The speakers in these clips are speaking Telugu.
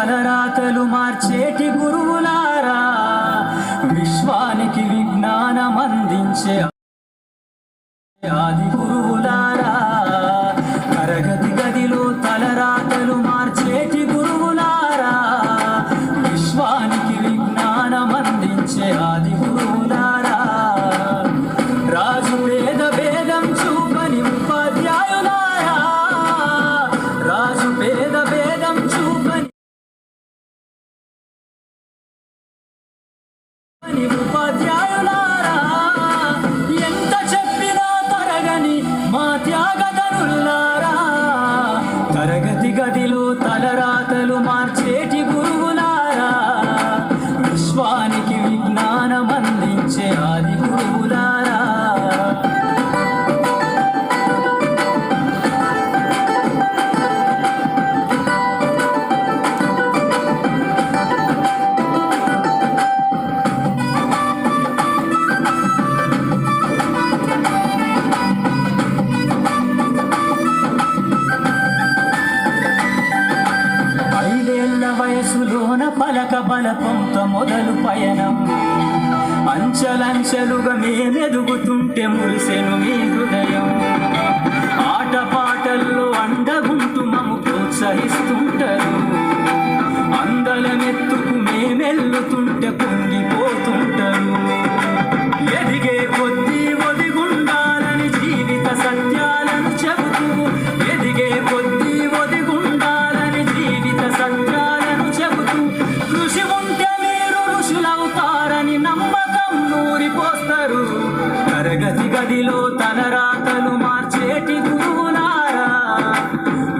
గదిలో తలరాతలు మార్చేటి గురువులారా విశ్వానికి విజ్ఞానం అందించే ఆది గురువులారా. తరగతి గదిలో తలరాతలు మార్చి మనసులోన పలక బలపంత మొదలు పయనం. అంచలంచలుగా మేమెదుగుతుంటే మురిసెను మీ హృదయం. ఆట పాటల్లో అండగుంటూ మము ప్రోత్సహిస్తుంటారు. అందలమెత్తుకు మేమెల్లుతుంటే పొంగిపోతుంటారు గది గదిలో రాతను మార్చేటి గురువులారా.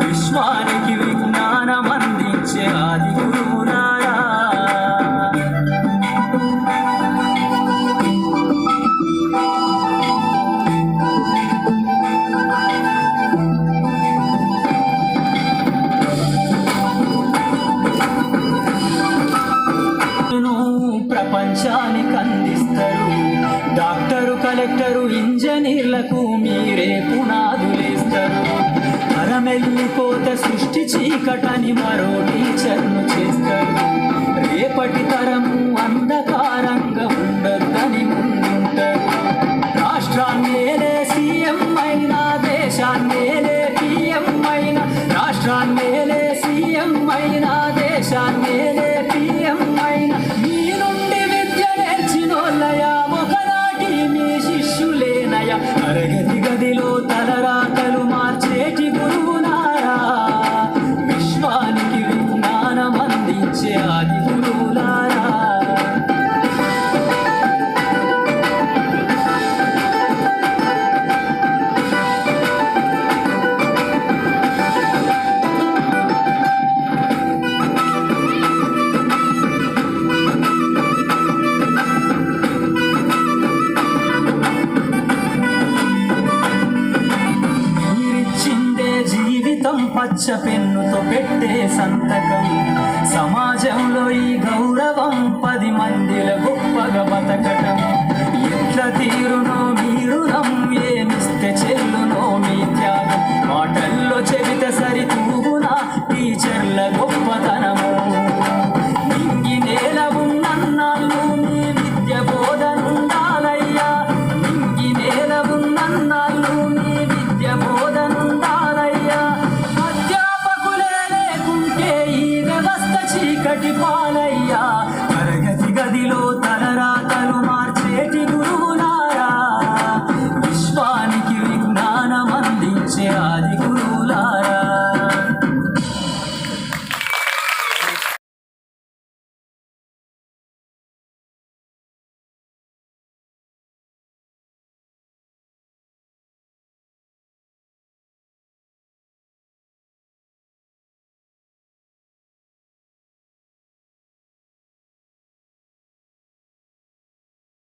విశ్వానికి విజ్ఞానం అందించే ఆది గురువులారా. ప్రపంచానికి కండక్టరు ఇంజనీర్లకు మీరే పునాదులేస్తారు. తరమెల్లిపోతే సృష్టి చీకటని మరో టీచర్ను చేస్తారు. రేపటి తరము అంధకారంగా ఉండద్దని ముందుంటారు. రాష్ట్రాన్నేలే సీఎం అయినా దేశాన్నేలే పిఎం అయినా రాష్ట్రాన్నేలే సీఎం అయినా దేశాన్నేలే పిఎం అయినా. మీ నుండి విద్య నేర్చినోళ్ళయా శిష్యులేనయా తరగతి పచ్చ పెన్నుతో పెట్టే సంతకం. సమాజంలో ఈ గౌరవం పది మందిల గొప్ప